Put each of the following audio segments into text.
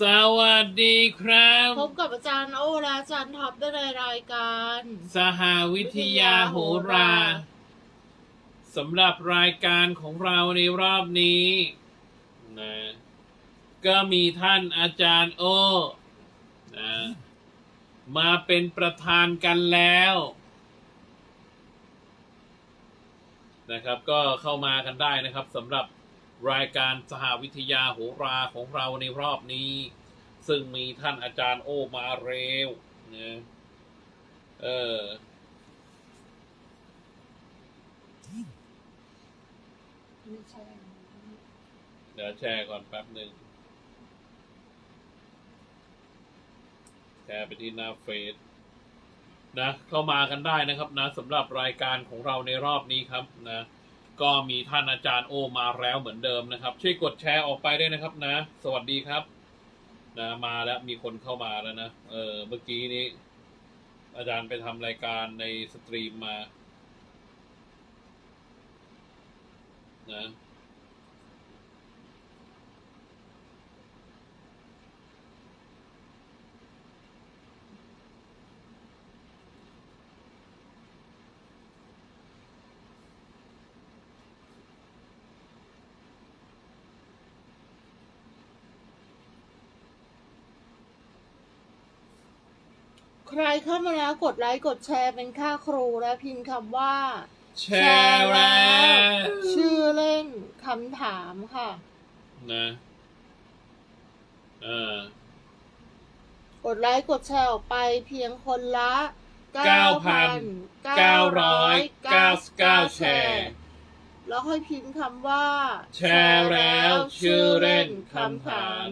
สวัสดีครับ พบกับอาจารย์โอและอาจารย์ท็อปได้ในรายการ สหวิทยาโหราสำหรับรายการของเราในรอบนี้นะก็มีท่านอาจารย์โอนะมาเป็นประธานกันแล้ว นะครับ ก็เข้ามากันได้นะครับสำหรับ รายการสหวิทยาโหราของเราในรอบนี้ ซึ่งมีท่านอาจารย์โอมาเรวนะเออเดี๋ยวแชร์ก่อนแป๊บหนึ่งแชร์ไปที่หน้าเฟซนะเข้ามากันได้นะครับนะสำหรับรายการของเราในรอบนี้ครับนะ ก็มีท่านอาจารย์โอมาแล้วเหมือนเดิมนะครับ ช่วยกดแชร์ออกไปด้วยนะครับนะ สวัสดีครับ นะมาแล้วมีคนเข้ามาแล้วนะเออเมื่อกี้นี้ อาจารย์ไปทำรายการในสตรีมมา นะ ใครเข้ามาแล้วกดไลค์กดแชร์เป็นค่าครูและพิมพ์คำว่า แชร์แล้วชื่อเล่นคำถามค่ะ นะเออกดไลค์กดแชร์ออกไปเพียงคนละเก้าพันเก้าร้อยเก้าสิบเก้าแชร์ แล้วค่อยพิมพ์คำว่า แชร์แล้วชื่อเล่นคำถาม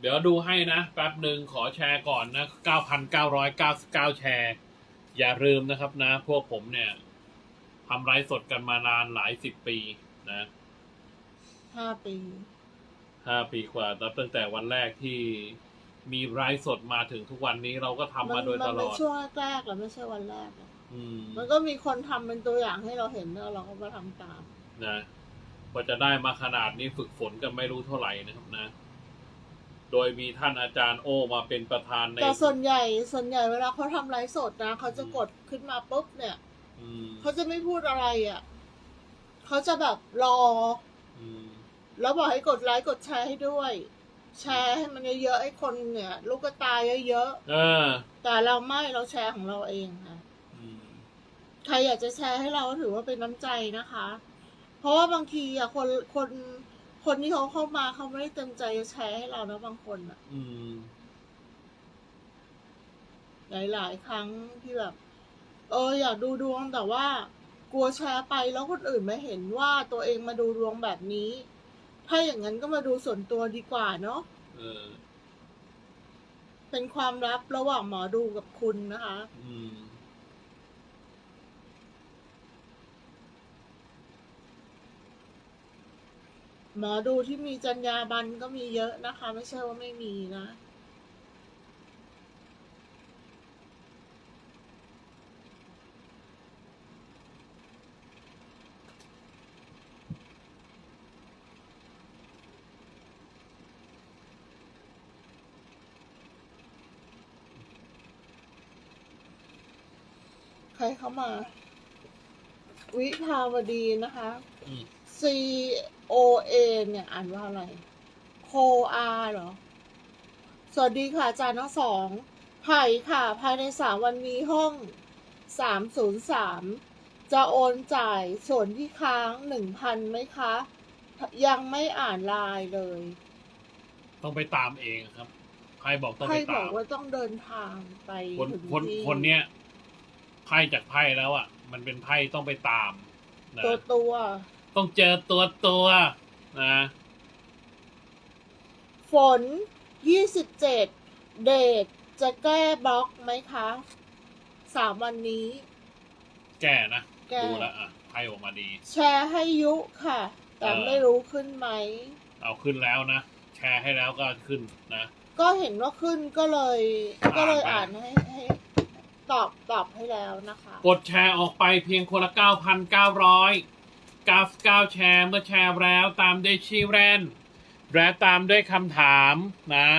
เดี๋ยวดูให้นะ แป๊บหนึ่งขอแชร์ก่อนนะ 9,999 แชร์ อย่าลืมนะครับนะ พวกผมเนี่ยทำไลฟ์สดกันมานานหลายสิบปีนะห้าปีห้าปีกว่านับตั้งแต่วันแรกที่มีไลฟ์สดมาถึงทุกวันนี้เราก็ทำมาโดยตมันลเป็อนดช่วงแรกๆหรอไม่ใช่วันแรกหรอกอืมมันก็มีคนทำเป็นตัวอย่างให้เราเห็นแล้วเราก็มาทำตาม นะกว่าจะได้มาขนาดนี้ฝึกฝนกันไม่รู้เท่าไหร่นะครับนะ โดยมีท่านอาจารย์โอมาเป็นประธานใน แต่ส่วนใหญ่ส่วนใหญ่เวลาเขาทำไลฟ์สดนะเขาจะกดขึ้นมาปุ๊บเนี่ยอืมเขาจะไม่พูดอะไรอะเขาจะแบบรอ อืมแล้วบอกให้กดไลค์กดแชร์ให้ด้วย แชร์ให้มันเยอะๆให้คนเนี่ย ลูกกระตายเยอะเออๆแต่เราไม่เราแชร์ของเราเองค่ะ อืมใครอยากจะแชร์ให้เราก็ถือว่าเป็นน้ำใจนะคะ เพราะว่าบางทีอะคนคน คนที่เขาเข้ามาเขาไม่ได้เต็มใจจะแชร์ให้เรานะบางคนอะอืม หลายๆครั้งที่แบบ เออ อยากดูดวงแต่ว่า กลัวแชร์ไปแล้วคนอื่นไม่เห็นว่าตัวเองมาดูดวงแบบนี้ ถ้าอย่างนั้นก็มาดูส่วนตัวดีกว่าเนาะเออ เป็นความลับระหว่างหมอดูกับคุณนะคะ อืม หมอดูที่มีจรรยาบรรณก็มีเยอะนะคะ ไม่ใช่ว่าไม่มีนะ ใครเข้ามา วิภาวดีนะคะอืม C O A เนี่ยอ่านว่าอะไรโคอาเหรอ สวัสดีค่ะอาจารย์ทั้งสองไผ่ค่ะ ภายในสามวันนี้ห้องสามศูนย์สามจะโอนจ่ายส่วนที่ค้างหนึ่งพันไหมคะ ยังไม่อ่านไลน์เลยต้องไปตามเองครับ ใครบอกต้องใครไปบตาอกมว่าต้องเดินทางไปคนถึงคนที่คนเนี้ยไพ่จากไพ่แล้วอะ มันเป็นไพ่ต้องไปตามนะตัวตัว ต้องเจอตัวตัวนะฝนยี่สิบเจ็ดเดทจะแก้บล็อกไหมคะสามวันนี้ แก่นะ แก้ ดูแล้วอะไพ่ออกมาดี แชร์ให้ยุค่ะ แต่เออ ไม่รู้ขึ้นไหม เอาขึ้นแล้วนะ แชร์ให้แล้วก็ขึ้นนะ ก็เห็นว่าขึ้นก็เลย ก็เลยอ่าอ่านนไป ให้ให้ตอบตอบให้แล้วนะคะ กดแชร์ออกไปเพียงคนละ 9,999 แชร์เมื่อแชร์แล้วตามด้วยชื่อแรนและตามด้วยคำถามนะ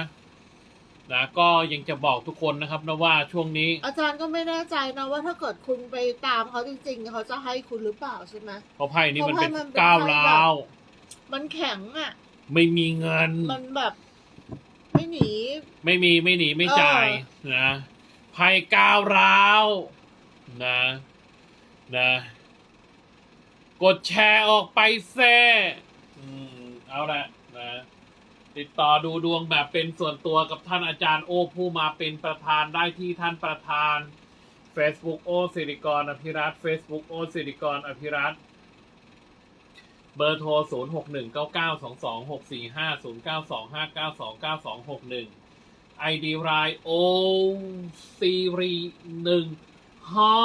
นะก็ยังจะบอกทุกคนนะครับนะว่าช่วงนี้ อาจารย์ก็ไม่แน่ใจนะว่าถ้าเกิดคุณไปตามเขาจริงๆ เขาจะให้คุณหรือเปล่าใช่ไหมเพราะไพ่นี้มันเป็นเพราะไพ่มันเป็นก้าวไพ่แบบร้าวมันแข็งอะ ไม่มีเงิน มันแบบ ไม่หนี ไม่มีไม่หนีไม่จ่ายนะไพ่ก้าวร้าวนะนะ กดแชร์ออกไปแซ่อืมเอาละนะ ติดต่อดูดวงแบบเป็นส่วนตัวกับท่านอาจารย์โอผู้มาเป็นประธานได้ที่ท่านประธาน Facebook โอสิริกรอภิรัต Facebook โอสิริกรอภิรัตเบอร์โทร 0 6 1 9 9 2 2 6 4 5 0 9 2 5 9 2 9 2 6 1 ID รายโอซีรีหนึ่งห้า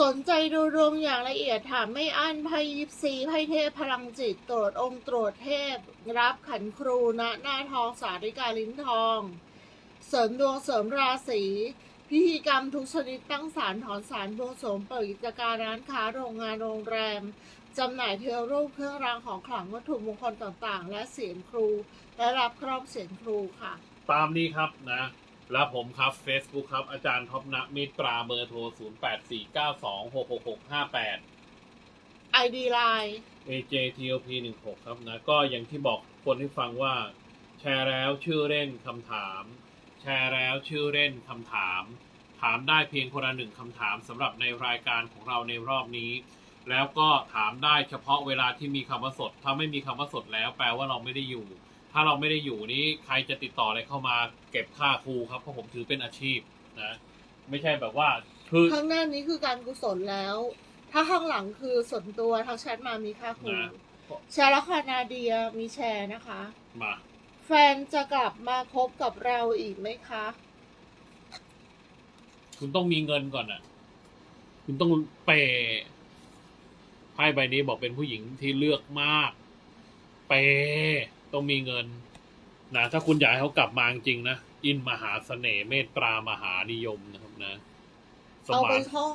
สนใจดูดวงอย่างละเอียดถามไม่อั้นไพ่ยิปซีไพ่เทพพลังจิตตรวจองค์ตรวจเทพ รับขันครูณหน้าทองสาริกาลิ้นทอง เสริมดวงเสริมราศีพิธีกรรมทุกชนิดตั้งศาลถอนศาลบวงสรวงเปิดกิจการร้านค้าโรงงานโรงแรม จำหน่ายเทวรูปเครื่องรางของขลังวัตถุมงคลต่างๆ และเสียงครู และรับครอบเสียงครูค่ะ ตามนี้ครับนะ แล้วผมครับ Facebook ครับ อาจารย์ท็อปนะมิตราเบอร์โทร 0 8 4 9 2 6 6 6 5 8 ID Line AJTOP 1 6ครับนะ ก็อย่างที่บอกคนที่ฟังว่า แชร์แล้วชื่อเล่นคำถาม แชร์แล้วชื่อเล่นคำถาม ถามได้เพียงคนละหนึ่งคำถามสำหรับในรายการของเราในรอบนี้ แล้วก็ถามได้เฉพาะเวลาที่มีคำว่าสด ถ้าไม่มีคำว่าสดแล้วแปลว่าเราไม่ได้อยู่ ถ้าเราไม่ได้อยู่นี้ใครจะติดต่ออะไรเข้ามาเก็บค่าครูครับเพราะผมถือเป็นอาชีพนะ ไม่ใช่แบบว่าคือข้างหน้านี้คือการกุศลแล้ว ถ้าข้างหลังคือส่วนตัวทางแชทมามีค่าครูนะแชร์ละครนาเดียมีแชร์นะคะ มา แฟนจะกลับมาคบกับเราอีกไหมคะ คุณต้องมีเงินก่อนอะ คุณต้องเปย์ไพ่ใบนี้บอกเป็นผู้หญิงที่เลือกมาก เปย์ ต้องมีเงินนะถ้าคุณอยากให้เขากลับมาจริงๆนะ อินมหาเสน่ห์เมตตามหานิยมนะครับนะ สเอามาไปร์ทท่อง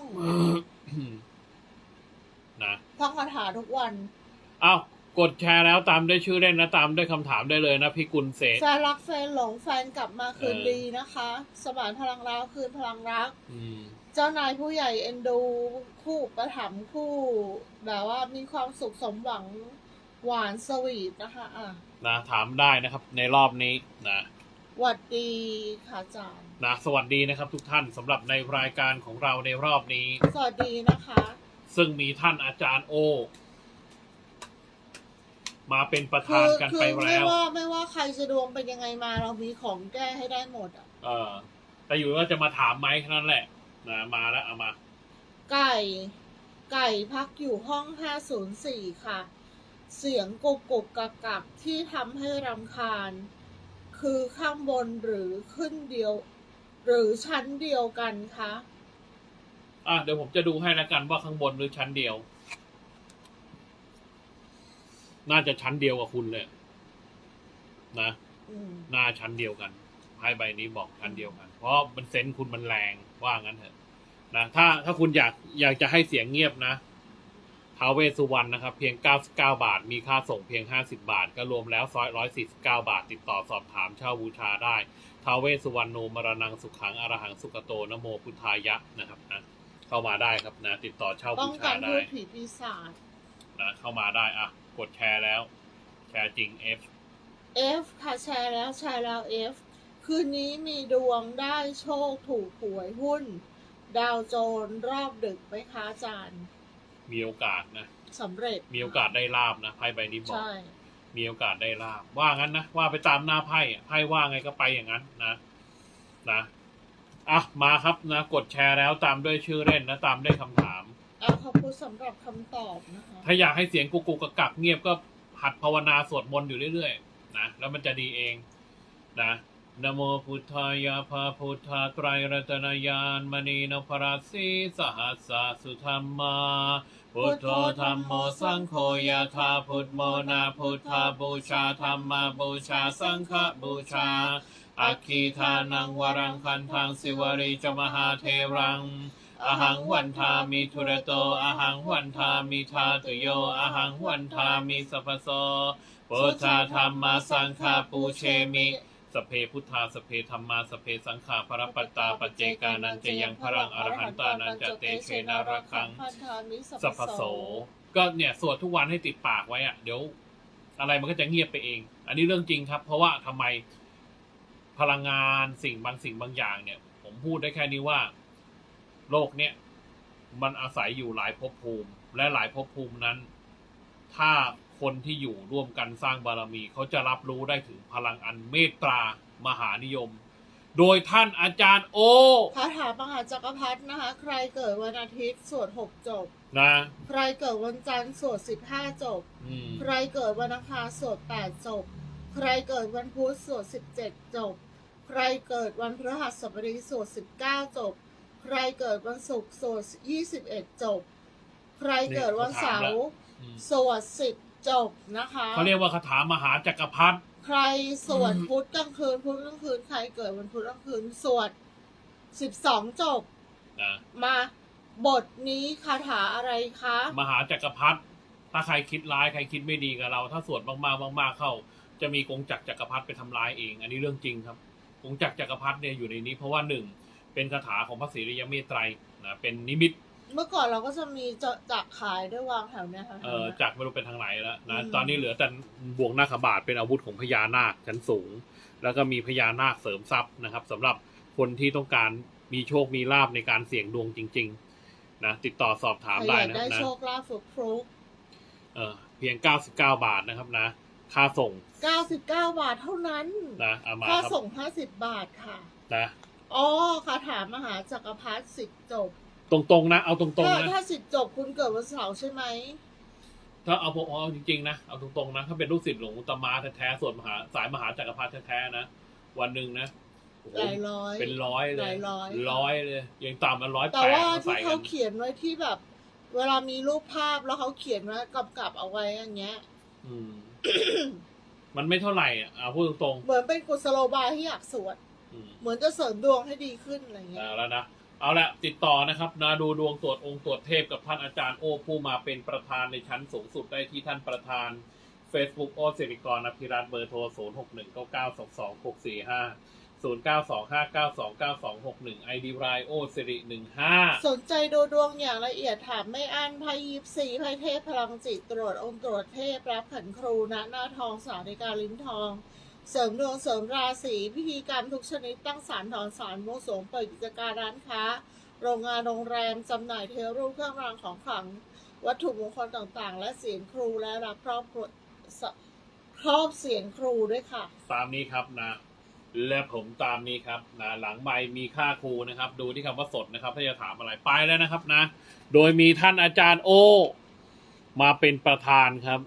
นะท่องคาถาทุกวันอ้าวกดแชร์แล้วตามด้วยชื่อเล่นนะ ตามด้วยคำถามได้เลยนะพี่กุลเสก แฟนรักแฟนหลงแฟนกลับมาคืนเออ ดีนะคะ สมานพลังรักคืนพลังรัก อืม เจ้านายผู้ใหญ่เอ็นดู คู่ประถมภ์คู่ แบบว่ามีความสุขสมหวังหวานสวีทนะคะ อะ นะถามได้นะครับ ในรอบนี้นะหวัดดีค่ะอาจารย์ นะสวัสดีนะครับทุกท่านสำหรับในรายการของเราในรอบนี้ สวัสดีนะคะ ซึ่งมีท่านอาจารย์โอ มาเป็นประคืธานอกันคืไปอไม่แล้วว่าไม่ว่าใครจะดวงเป็นยังไงมาเรามีของแก้ให้ได้หมดอะ เออแต่อยู่ว่าจะมาถามไหมแค่นั้นแหละนะมาแล้วเอามา ไก่ ไก่พักอยู่ห้อง 504 ค่ะ เสียงกุกกุกกักกักที่ทำให้รำคาญ คือข้างบนหรือขึ้นเดียว หรือชั้นเดียวกันคะ อะเดี๋ยวผมจะดูให้แล้วกันว่าข้างบนหรือชั้นเดียว น่าจะชั้นเดียวกับคุณเลยนะอืมหน้าชั้นเดียวกันไพ่ใบนี้บอกชั้นเดียวกัน เพราะมันเซนส์คุณมันแรงว่างั้นเถอะนะถ้าถ้าคุณอยากอยากจะให้เสียงเงียบนะ ท้าวเวสสุวรรณนะครับ เพียง 99 บาท มีค่าส่งเพียง 50 บาท ก็รวมแล้วซอย149 บาท ติดต่อสอบถามเช่าบูชาได้ท้าวเวสสุวรรณโนมรณังสุขังอรหังสุกโตนะโมพุทธายะนะครับนะเข้ามาได้ครับนะ ติดต่อเช่าป้บูองกัชานพูได้ดผีปีศาจ นะเข้ามาได้อะกดแชร์แล้ว แชร์จริง F F ค่ะแชร์แล้วแชร์แล้ว F คืนนี้มีดวงได้โชคถูกหวยหุ้น ดาวโจรรอบดึกไหมคะอาจารย์ มีโอกาสนะสำเร็จมีโอกาสได้ลาบนะไพ่ใบนี้บอก ใช่ มีโอกาสได้ลาบว่างั้นนะว่าไปตามหน้าไพ่อะไพ่ว่าไงก็ไปอย่างนั้นนะนะอะมาครับนะกดแชร์แล้วตามด้วยชื่อเล่นนะตามด้วยคำถามอะขอบคุณสำหรับคำตอบนะคะ ถ้าอยากให้เสียงกุกกุกกักกักเงียบก็หัดภาวนาสวดมนต์อยู่เรื่อยๆนะแล้วมันจะดีเองนะ นโมพุทธายาภาพุทธาไตรรัตนายานมณีนพราสีสหัสสะสุธรรมา พุทโธธรรมโมสังโฆยาธาพุทโมนาพุทธาบูชาธรรมาบูชาสังฆบูชาอาคีทานังวรังคันทังสิวริจมหาเทรังอหังวันทามิทุระโตอหังวันทามิทาตุโยอหังวันทามิสัพโสพุทธาธรรมาสังฆาปูเชมิ สเพพุทธาสเพธรรมาสเพสังฆาปรปัตตาปัจเจกานันจะยังพรังอรหันตานันจะเตเชนาระคังสัพพโส ก็เนี่ยสวดทุกวันให้ติดปากไว้อะเดี๋ยวอะไรมันก็จะเงียบไปเอง อันนี้เรื่องจริงครับ เพราะว่าทำไมพลังงานสิ่งบางสิ่งบางอย่างเนี่ย ผมพูดได้แค่นี้ว่า โลกเนี่ยมันอาศัยอยู่หลายภพภูมิ และหลายภพภูมินั้น ถ้า คนที่อยู่ร่วมกันสร้างบารมี เขาจะรับรู้ได้ถึงพลังอันเมตตามหานิยม โดยท่านอาจารย์โอคาถามหาจักรพรรดินะคะ ใครเกิดวันอาทิตย์สวดหกจบ นะ ใครเกิดวันจันทร์สวดสิบห้าจบ อืม ใครเกิดวันอังคารสวดแปดจบ ใครเกิดวันพุธสวดสิบเจ็ดจบ ใครเกิดวันพฤหัสบดีสวดสิบเก้าจบ ใครเกิดวันศุกร์สวดยี่สิบเอ็ดจบ ใครเกิดวันเสาร์อืม สวดสิบ จบนะคะ เขาเรียกว่าคาถามหาจักรพรรดิ ใครสวดพุธกลางคืนพุธกลางคืนใครเกิดวันพุธกลางคืนสวดสิบสองจบนะมาบทนี้คาถาอะไรคะมหาจักรพรรดิถ้าใครคิดร้ายใครคิดไม่ดีกับเรา ถ้าสวดมากๆมากๆเข้า จะมีกงจักรจักรพรรดิไปทำร้ายเอง อันนี้เรื่องจริงครับกงจักรจักรพรรดิเนี่ยอยู่ในนี้ เพราะว่าหนึ่งเป็นคาถาของพระศรีริยเมตไตรนะเป็นนิมิต เมื่อก่อนเราก็จะมีจะจักขายด้วยวางแถวเนี้ยค่ะ เอ่อจากไม่รู้เป็นทางไหนแล้วนะอืม ตอนนี้เหลือแต่บ่วงนาคบาทเป็นอาวุธของพญานาคชั้นสูง แล้วก็มีพญานาคเสริมทรัพย์นะครับสำหรับคนที่ต้องการมีโชคมีลาบในการเสี่ยงดวงจริง ๆ นะติดต่อสอบถามใครได้อยากนะได้นะโชคลาภฟุกฟลุกเออเพียง 99 บาทนะครับนะ ค่าส่ง99 บาทเท่านั้น นะเอามาค่าครับส่ง 50 บาทค่ะ นะ อ๋อคาถามหาจักรพรรดิสิบจบ ตรงๆนะ เอาตรงถ้าๆนะ ถ้าสิบจบคุณเกิดวันเสาร์ใช่ไหมถ้าเอาผมเอาจริงๆนะ เอาตรงๆนะ ถ้าเป็นลูกศิษย์หลวงตามาแท้ๆส่วนมหาสายมหาจักรพรรดิแท้ๆนะ วันหนึ่งนะโอ้โหหลายร้อย เป็นร้อยเลหลายยร้อย ร้อยเลย ยังต่ำมันร้อยแต่แปดว่ามาที่ใส่กัเขานเขียนไว้ที่แบบ เวลามีรูปภาพแล้วเขาเขียนไว้กำกับเอาไว้อย่างเงี้ย อืม มันไม่เท่าไหร่อะเอาพูดตรงเหมือนเป็นกุศโลบายที่อยากสวด ๆ อืมเหมือนจะเสริมดวงให้ดีขึ้นอะไรเงี้ย เอาแล้วนะ เอาละติดต่อนะครับนะดูดวงตรวจองค์ตรวจเทพกับท่านอาจารย์โอผู้มาเป็นประธานในชั้นสูงสุดได้ที่ท่านประธาน Facebook โอสิริกรอภิรัตน์เบอร์โทร 0 6 1 9 9 2 2 6 4 5 0 9 2 5 9 2 9 2 6 1 ID รายโอสิริ15 สนใจดูดวงอย่างละเอียดถามไม่อันไพ่ยิปซีไพ่เทพพลังจิตตรวจองค์ตรวจเทพรับขันครูณหน้าทองสาธิการลิ้นทอง เสริมดวงเสริมราศีพิธีกรรมทุกชนิดตั้งสารถอนสารโมสวงเปิดกิจการร้านค้า โรงงานโรงแรมจำหน่ายเทวรูปเครื่องรางของขลัง วัตถุมงคลต่างๆ และเสียงครูและรับครอบครัวครอบเสียงครูด้วยค่ะ ตามนี้ครับนะ และผมตามนี้ครับนะหลังใบมีค่าครูนะครับ ดูที่คำว่าสดนะครับ ถ้าจะถามอะไรไปแล้วนะครับนะ โดยมีท่านอาจารย์โอ มาเป็นประธานครับ